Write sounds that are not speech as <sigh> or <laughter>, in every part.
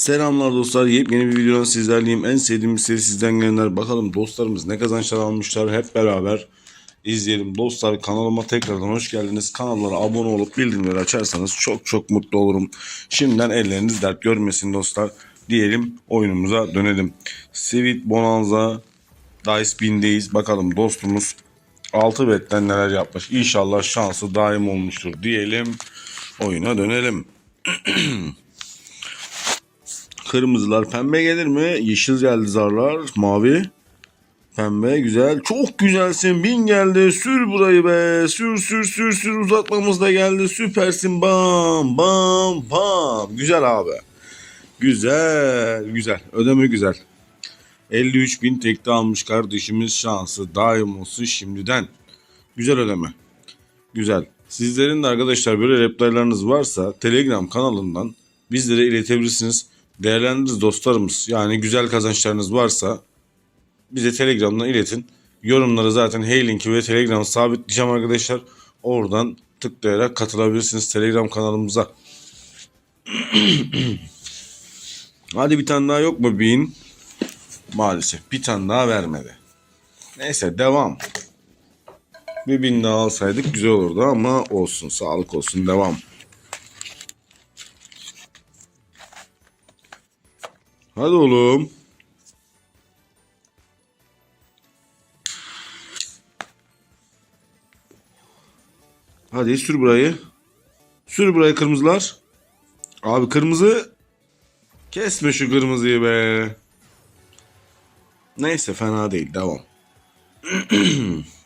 Selamlar dostlar. Yepyeni bir videodan sizlerleyim. En sevdiğim seri sizden gelenler. Bakalım dostlarımız ne kazançlar almışlar. Hep beraber izleyelim. Dostlar kanalıma tekrardan hoş geldiniz. Kanallara abone olup bildirimleri açarsanız çok çok mutlu olurum. Şimdiden elleriniz dert görmesin dostlar. Diyelim oyunumuza dönelim. Sweet Bonanza Dice Bin'deyiz. Bakalım dostumuz 6 betten neler yapmış. İnşallah şansı daim olmuştur diyelim. Oyuna dönelim. <clears throat> Kırmızılar pembe gelir mi? Yeşil geldi zarlar. Mavi. Pembe güzel. Çok güzelsin. Bin geldi. Sür burayı be. Sür sür sür sür. Uzatmamız da geldi. Süpersin. Bam bam bam. Güzel abi. Güzel. Güzel. Ödeme güzel. 53 bin tekte almış kardeşimiz şansı daim olsun şimdiden. Güzel ödeme. Güzel. Sizlerin de arkadaşlar böyle replaylarınız varsa Telegram kanalından bizlere iletebilirsiniz. Değerlendiririz dostlarımız. Yani güzel kazançlarınız varsa bize Telegram'dan iletin. Yorumları zaten Hey linki ve Telegram'ı sabitleyeceğim arkadaşlar. Oradan tıklayarak katılabilirsiniz Telegram kanalımıza. <clears throat> Hadi bir tane daha yok mu bin? Maalesef bir tane daha vermedi. Neyse devam. Bir bin daha alsaydık güzel olurdu ama olsun sağlık olsun devam. Hadi oğlum. Hadi sür burayı. Sür burayı kırmızılar. Abi kırmızı. Kesme şu kırmızıyı be. Neyse fena değil devam. <clears throat>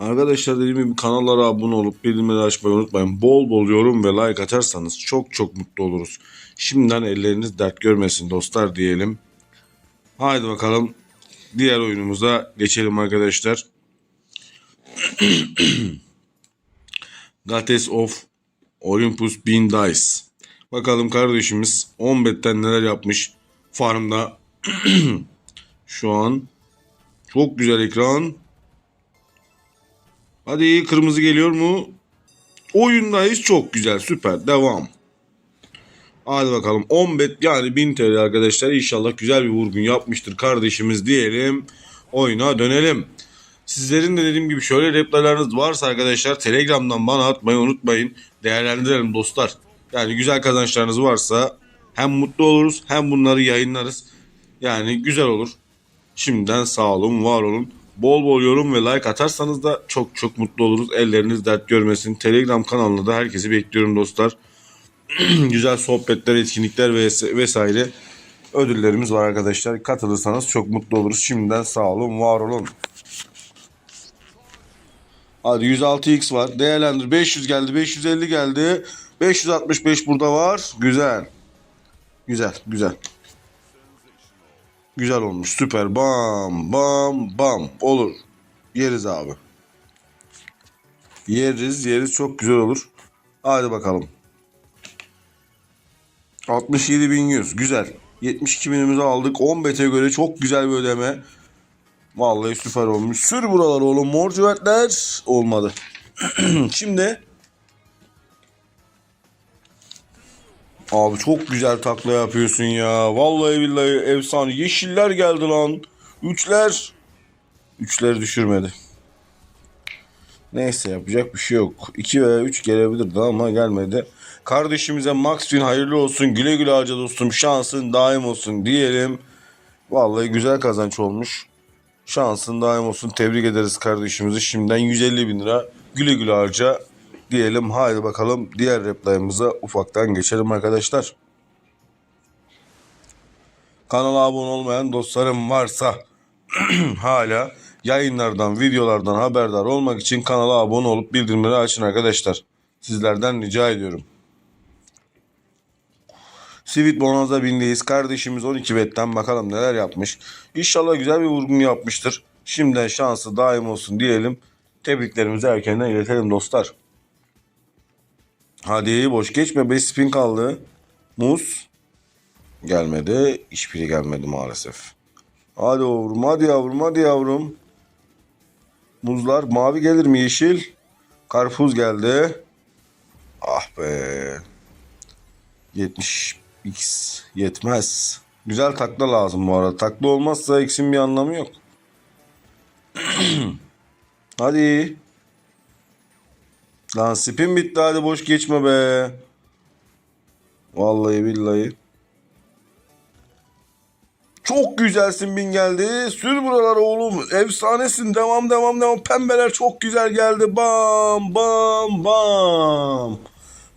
Arkadaşlar dediğim gibi kanallara abone olup bildirimleri açmayı unutmayın. Bol bol yorum ve like atarsanız çok çok mutlu oluruz. Şimdiden elleriniz dert görmesin dostlar diyelim. Haydi bakalım diğer oyunumuza geçelim arkadaşlar. <clears throat> Goddess of Olympus Bean Dice. Bakalım kardeşimiz 10 betten neler yapmış farmda. <clears throat> Şu an çok güzel ekran. Hadi kırmızı geliyor mu? Oyundayız çok güzel süper devam. Hadi bakalım 10 bet yani 1000 TL arkadaşlar inşallah güzel bir vurgun yapmıştır kardeşimiz diyelim. Oyuna dönelim. Sizlerin de dediğim gibi şöyle replaylarınız varsa arkadaşlar Telegram'dan bana atmayı unutmayın. Değerlendirelim dostlar. Yani güzel kazançlarınız varsa hem mutlu oluruz hem bunları yayınlarız. Yani güzel olur. Şimdiden sağ olun, var olun. Bol bol yorum ve like atarsanız da çok çok mutlu oluruz. Elleriniz dert görmesin. Telegram kanalında da herkesi bekliyorum dostlar. <clears throat> Güzel sohbetler, etkinlikler ve vesaire ödüllerimiz var arkadaşlar. Katılırsanız çok mutlu oluruz. Şimdiden sağ olun, var olun. Hadi 106x var. Değerlendir. 500 geldi, 550 geldi. 565 burada var. Güzel. Güzel, güzel. Güzel olmuş. Süper. Bam bam bam. Olur. Yeriz abi. Yeriz yeriz. Çok güzel olur. Hadi bakalım. 67.100. Güzel. 72 binimizi aldık. 10 bete göre çok güzel bir ödeme. Vallahi süper olmuş. Sür buralar oğlum. Mor cüvetler. Olmadı. <clears throat> Şimdi Abi çok güzel takla yapıyorsun ya. Vallahi billahi efsane. Yeşiller geldi lan. Üçler. Üçler düşürmedi. Neyse yapacak bir şey yok. 2 veya 3 gelebilirdi ama gelmedi. Kardeşimize Max Win hayırlı olsun. Güle güle harca dostum. Şansın daim olsun diyelim. Vallahi güzel kazanç olmuş. Şansın daim olsun. Tebrik ederiz kardeşimizi. Şimdiden 150 bin lira güle güle harca diyelim. Haydi bakalım diğer replayımıza ufaktan geçelim arkadaşlar. Kanala abone olmayan dostlarım varsa <clears throat> hala yayınlardan, videolardan haberdar olmak için kanala abone olup bildirimleri açın arkadaşlar. Sizlerden rica ediyorum. Sweet Bonanza bindeyiz. Kardeşimiz 12 betten bakalım neler yapmış. İnşallah güzel bir vurgun yapmıştır. Şimdiden şansı daim olsun diyelim. Tebriklerimizi erkenden iletelim dostlar. Hadi boş geçme. 5 spin kaldı. Muz. Gelmedi. Hiçbiri gelmedi maalesef. Hadi yavrum hadi yavrum hadi yavrum. Muzlar mavi gelir mi yeşil? Karpuz geldi. Ah be. 70 x yetmez. Güzel takla lazım bu arada. Takla olmazsa X'in bir anlamı yok. <clears throat> hadi. Lan spin bitti hadi boş geçme be. Vallahi billahi. Çok güzelsin bin geldi. Sür buraları oğlum. Efsanesin. Devam devam devam. Pembeler çok güzel geldi. Bam bam bam.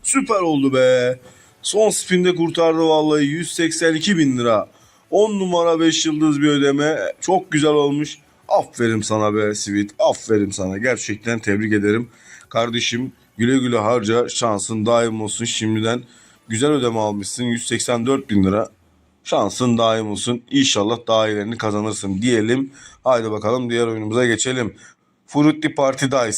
Süper oldu be. Son spinde kurtardı vallahi 182 bin lira. 10 numara 5 yıldız bir ödeme. Çok güzel olmuş. Aferin sana be Sweet. Aferin sana. Gerçekten tebrik ederim. Kardeşim güle güle harca. Şansın daim olsun. Şimdiden güzel ödeme almışsın. 184 bin lira. Şansın daim olsun. İnşallah daha iyilerini kazanırsın diyelim. Haydi bakalım diğer oyunumuza geçelim. Fruity Party Dice.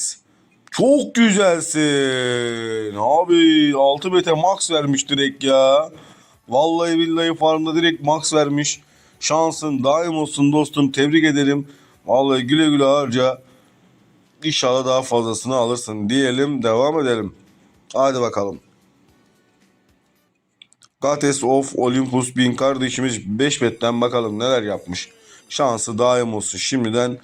Çok güzelsin. Abi 6 bete max vermiş direkt ya. Vallahi billahi farmda direkt max vermiş. Şansın daim olsun dostum. Tebrik ederim. Vallahi güle güle harca. İnşallah daha fazlasını alırsın diyelim. Devam edelim. Haydi bakalım. Goddess of Olympus bin kardeşimiz 5 betten bakalım neler yapmış. Şansı daim olsun şimdiden.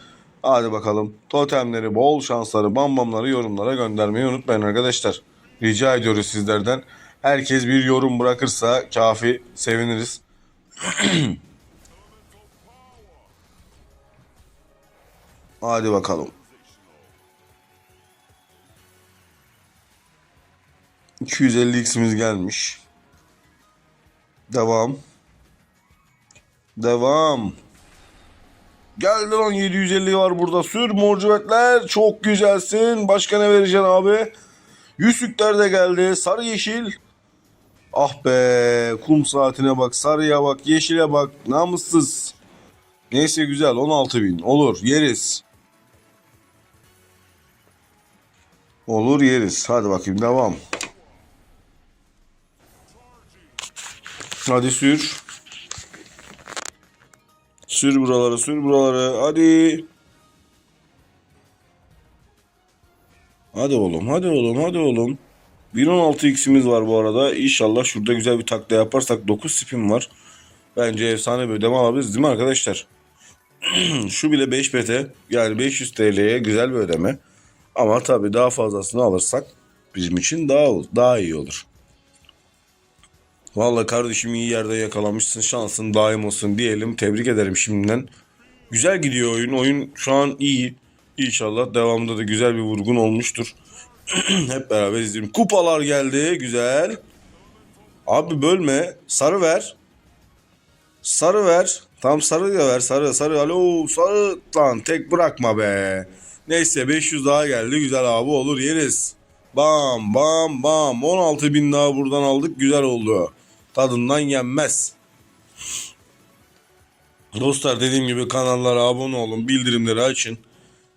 Hadi bakalım. Totemleri, bol şansları, bambamları yorumlara göndermeyi unutmayın arkadaşlar. Rica ediyoruz sizlerden. Herkes bir yorum bırakırsa kafi seviniriz. <clears throat> Hadi bakalım. 250 x'imiz gelmiş. Devam. Devam. Geldi lan 750 var burada. Sür morcuvetler. Çok güzelsin. Başka ne vereceksin abi? Yüzükler de geldi. Sarı yeşil. Ah be. Kum saatine bak. Sarıya bak. Yeşile bak. Namussuz. Neyse güzel. 16 bin. Olur. Yeriz. Olur yeriz. Hadi bakayım devam. Hadi sür. Sür buraları, sür buraları. Hadi. Hadi oğlum, hadi oğlum, hadi oğlum. 1.16 x'imiz var bu arada. İnşallah şurada güzel bir takla yaparsak 9 spin var. Bence efsane bir ödeme alabiliriz değil mi arkadaşlar? <clears throat> Şu bile 5 PT yani 500 TL'ye güzel bir ödeme. Ama tabii daha fazlasını alırsak bizim için daha daha iyi olur. Vallahi kardeşim iyi yerde yakalamışsın. Şansın daim olsun diyelim. Tebrik ederim şimdiden. Güzel gidiyor oyun. Oyun şu an iyi. İnşallah devamında da güzel bir vurgun olmuştur. <clears throat> Hep beraber izleyelim. Kupalar geldi. Güzel. Abi bölme. Sarı ver. Sarı ver. Tam sarı da ver. Sarı sarı. Alo sarı. Lan tek bırakma be. Neyse 500 daha geldi. Güzel abi olur yeriz. Bam bam bam. 16 bin daha buradan aldık. Güzel oldu. Tadından yenmez. Dostlar dediğim gibi kanallara abone olun. Bildirimleri açın.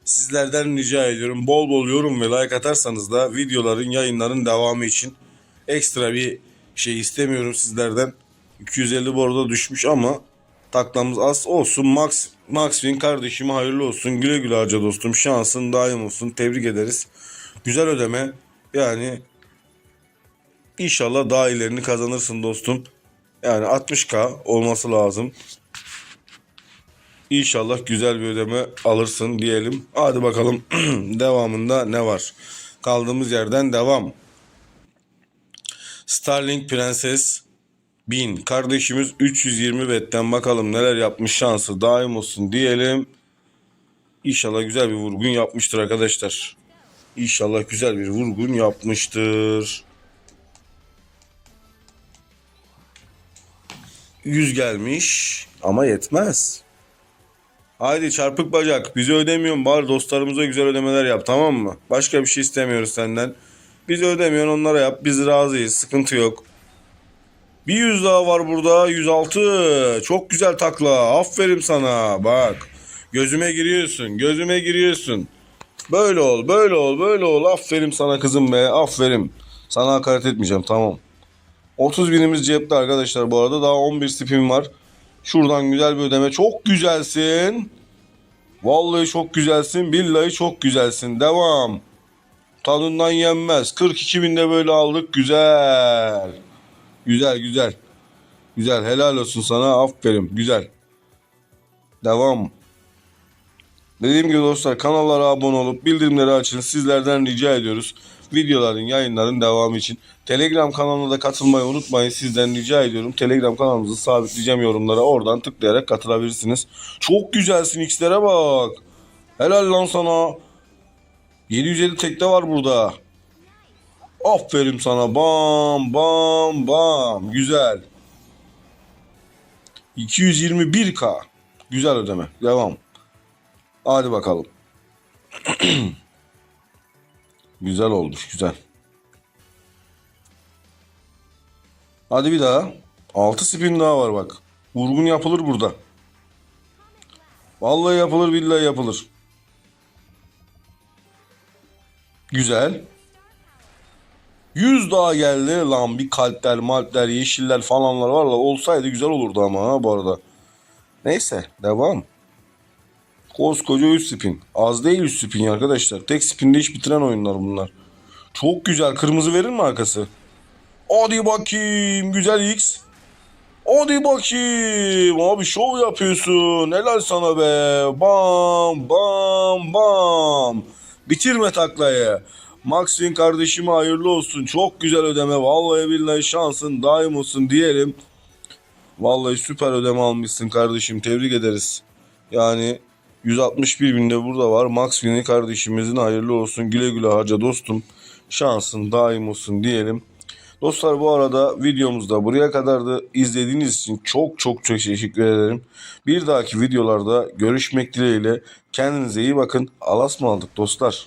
Sizlerden rica ediyorum. Bol bol yorum ve like atarsanız da videoların yayınların devamı için ekstra bir şey istemiyorum sizlerden. 250 bu arada düşmüş ama taklamız az olsun. Max Max Win kardeşime hayırlı olsun. Güle güle harca dostum. Şansın daim olsun. Tebrik ederiz. Güzel ödeme. Yani İnşallah daha ilerini kazanırsın dostum. Yani 60k olması lazım. İnşallah güzel bir ödeme alırsın diyelim. Hadi bakalım <clears throat> devamında ne var? Kaldığımız yerden devam. Starlink Prenses 1000 kardeşimiz 320 betten bakalım neler yapmış şansı daim olsun diyelim. İnşallah güzel bir vurgun yapmıştır arkadaşlar. İnşallah güzel bir vurgun yapmıştır. 100 gelmiş ama yetmez. Haydi çarpık bacak bizi ödemiyorsun bari dostlarımıza güzel ödemeler yap tamam mı? Başka bir şey istemiyoruz senden. Bizi ödemiyorsun onlara yap biz razıyız sıkıntı yok. Bir yüz daha var burada 106 çok güzel takla aferin sana bak. Gözüme giriyorsun gözüme giriyorsun. Böyle ol böyle ol böyle ol aferin sana kızım be aferin. Sana hakaret etmeyeceğim tamam. 30 binimiz cepte arkadaşlar bu arada. Daha 11 spin var. Şuradan güzel bir ödeme. Çok güzelsin. Vallahi çok güzelsin. Billahi çok güzelsin. Devam. Tadından yenmez. 42 binde böyle aldık. Güzel. Güzel güzel. Güzel helal olsun sana. Aferin. Güzel. Devam. Dediğim gibi dostlar kanallara abone olup bildirimleri açın. Sizlerden rica ediyoruz. Videoların, yayınların devamı için. Telegram kanalına da katılmayı unutmayın. Sizden rica ediyorum. Telegram kanalımızı sabitleyeceğim yorumlara. Oradan tıklayarak katılabilirsiniz. Çok güzelsin X'lere bak. Helal lan sana. 750 tekte var burada. Aferin sana. Bam bam bam. Güzel. 221k. Güzel ödeme. Devam. Hadi bakalım. <clears throat> güzel olmuş. Güzel. Hadi bir daha. 6 spin daha var bak. Vurgun yapılır burada. Vallahi yapılır billahi yapılır. Güzel. 100 daha geldi lan bir kalpler malpler yeşiller falanlar var olsaydı güzel olurdu ama ha bu arada. Neyse devam. Koskoca 3 spin. Az değil 3 spin arkadaşlar. Tek spinde iş bitiren oyunlar bunlar. Çok güzel. Kırmızı verir mi arkası? Hadi bakayım. Güzel X. Hadi bakayım. Abi şov yapıyorsun. Helal sana be. Bam bam bam. Bitirme taklayı. Maxwin kardeşime hayırlı olsun. Çok güzel ödeme. Vallahi billahi şansın daim olsun diyelim. Vallahi süper ödeme almışsın kardeşim. Tebrik ederiz. Yani 161 binde burada var. Max Win'i kardeşimizin hayırlı olsun. Güle güle harca dostum. Şansın daim olsun diyelim. Dostlar bu arada videomuz da buraya kadardı. İzlediğiniz için çok çok çok teşekkür ederim. Bir dahaki videolarda görüşmek dileğiyle. Kendinize iyi bakın. Alas mı aldık dostlar?